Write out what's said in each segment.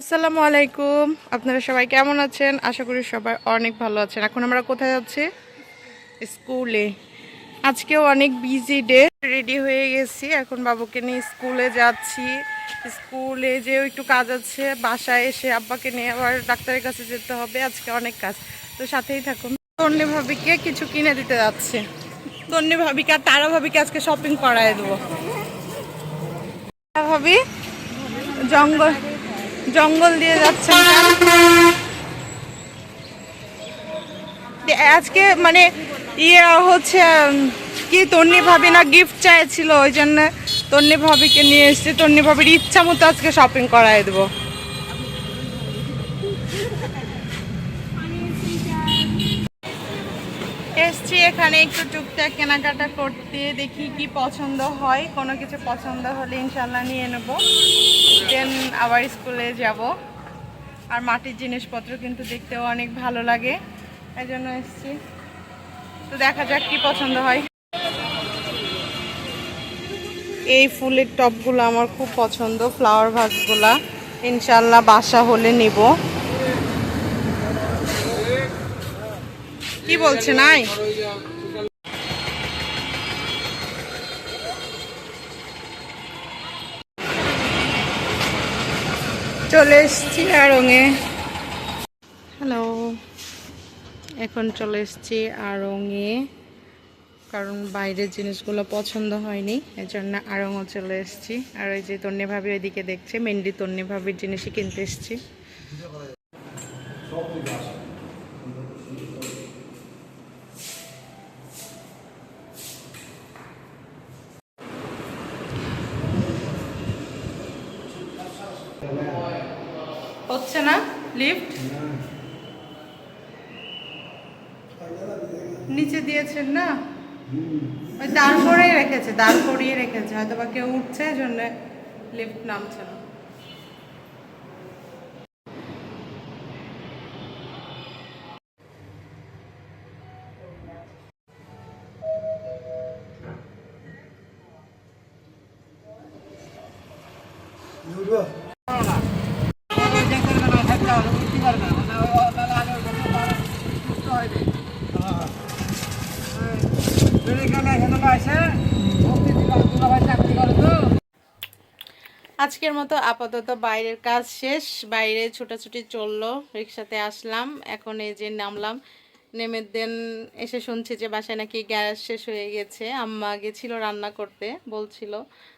আসসালামু আলাইকুম। আপনারা সবাই কেমন আছেন? আশা করি সবাই অনেক ভালো আছেন। এখন আমরা কোথায় যাচ্ছি? স্কুলে। আজকেও অনেক বিজি ডে রেডি হয়ে গেছি। এখন বাবুকে নিয়ে স্কুলে যাচ্ছি। স্কুলে যেও একটু কাজ আছে। বাসায় এসে আব্বাকে নিয়ে আবার ডাক্তারের কাছে যেতে হবে। আজকে অনেক কাজ। তো সাথেই থাকুন। তন্নি ভাবিকে কিছু কিনে দিতে যাচ্ছে। তন্নি ভাবিকে আর তারা ভাবিকে আজকে শপিং করায় দেবো। ভাবি, জঙ্গল জঙ্গল দিয়ে যাচ্ছে আজকে মানে ইয়ে হচ্ছে কি তন্নি ভাবি না গিফট চাইছিল, ওই জন্য তন্নি ভাবিকে নিয়ে এসেছি। তন্নি ভাবির ইচ্ছা মতো আজকে শপিং করাই দেবো। এসছি এখানে একটু টুকটাক কেনাকাটা করতে, দেখি কি পছন্দ হয়। কোনো কিছু পছন্দ হলে ইনশাল্লাহ নিয়ে নেব। দেন আবার স্কুলে যাব। আর মাটির জিনিসপত্র কিন্তু দেখতেও অনেক ভালো লাগে। এই জন্য এসছি। তো দেখা যাক কি পছন্দ হয়। এই ফুলের টপগুলো আমার খুব পছন্দ। ফ্লাওয়ার ভাসগুলা ইনশাল্লাহ বাসা হলে নিব। কি বলছে, নাই? চলে এসছি আড়ঙে। হ্যালো। এখন চলে এসছি আড়ঙে, কারণ বাইরের জিনিসগুলো পছন্দ হয়নি এই জন্য আড়ঙও চলে এসছি। আর ওই যে তন্নি ভাবি ওইদিকে দেখছে মেন্ডি তন্নি ভাবির জিনিসই কিনতে এসছি। হচ্ছে না লিফট নিচে দিয়েছেন না? ওই দাঁড় করেই রেখেছে, দাঁড় করিয়ে রেখেছে হয়তো বা কেউ উঠছে জন্য লিফট নামছে না। আজকের মতো আপাতত বাইরের কাজ শেষ। বাইরে ছোটাছুটি চলল, রিক্সাতে আসলাম। এখন এই যে নামলাম, নেমে দেন এসে শুনছি যে বাসায় নাকি গ্যাস শেষ হয়ে গেছে। আম্মা গেছিল রান্না করতে, বলছিল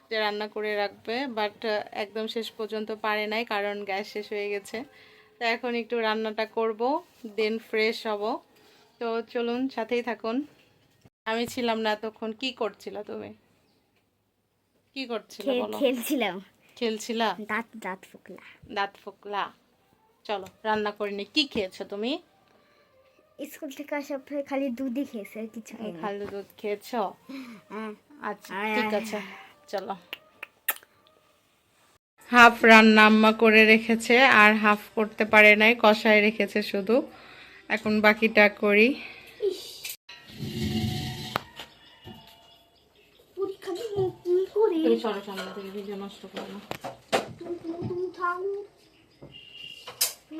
যে রান্না করে রাখবে বাট একদম শেষ পর্যন্ত পারে নাই কারণ গ্যাস শেষ হয়ে গেছে। তো এখন একটু রান্নাটা করব দেন ফ্রেশ হব। তো চলুন, সাথেই থাকুন। আমি ছিলাম না এতক্ষণ কি করছিল তুমি? কি করছিল বলো? খেলছিলাম। খেলছিলা? দাঁত দাঁত ফুকলা। দাঁত ফুকলা। চলো রান্না করিনি কি খেয়েছো তুমি? স্কুল থেকে আসার পরে খালি দুধই খেয়েছে কিছু খালু দুধ খেয়েছো? আচ্ছা ঠিক আছে চলো। হাফ রান্না আম্মা করে রেখেছে আর হাফ করতে পারে নাই কষায় রেখেছে শুধু। এখন বাকিটা করি। তুমি সরো সামনে থেকে ভিডিও নষ্ট করো না।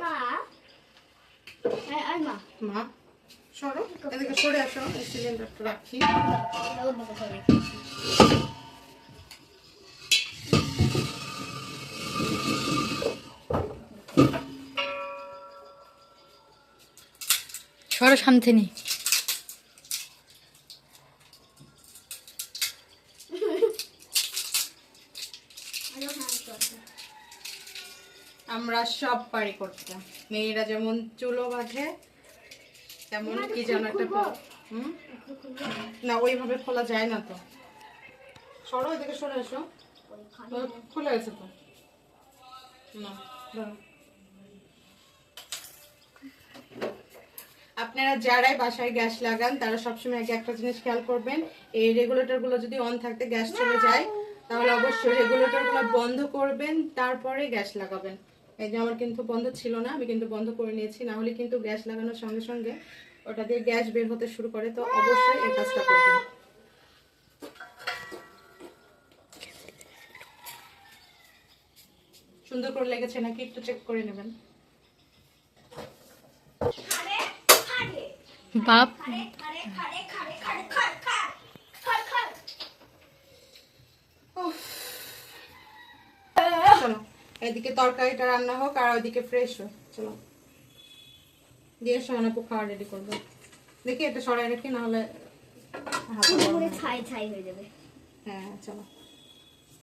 না আয় আয় মা। মা সরো। এদিকে সরে আসো রাখি। সরো শান্তিনি আমরা সব পারি করতে মেয়েরা যেমন চুলো বাঁধে তেমন কি যেন একটা হুম? না ওইভাবে খোলা যায় না তো। সরো এদিকে সরে এসো। খুলে গেছে তো। না আপনারা যারাই বাসায় গ্যাস লাগান তারা সবসময় আগে একটা জিনিস খেয়াল করবেন এই রেগুলেটরগুলো যদি অন থাকতে গ্যাস চলে যায় তাহলে অবশ্যই রেগুলেটরগুলো বন্ধ করবেন তারপরে গ্যাস লাগাবেন। এই যে আমার কিন্তু বন্ধ ছিল না আমি কিন্তু বন্ধ করে নিয়েছি না হলে কিন্তু গ্যাস লাগানোর সঙ্গে সঙ্গে ওটা দিয়ে গ্যাস বের হতে শুরু করে তো অবশ্যই এই কাজটা করবেন। সুন্দর করে লেগেছে নাকি একটু চেক করে নেবেন। বাপ চলো এদিকে তরকারিটা রান্না হোক আর ওইদিকে ফ্রেশ হোক। চলো। দিয়ে সামনে খুব খাওয়া রেডি করব। দেখি এটা সরাই রাখি নাহলে হাতে। ছাই ছাই হয়ে যাবে। হ্যাঁ চলো।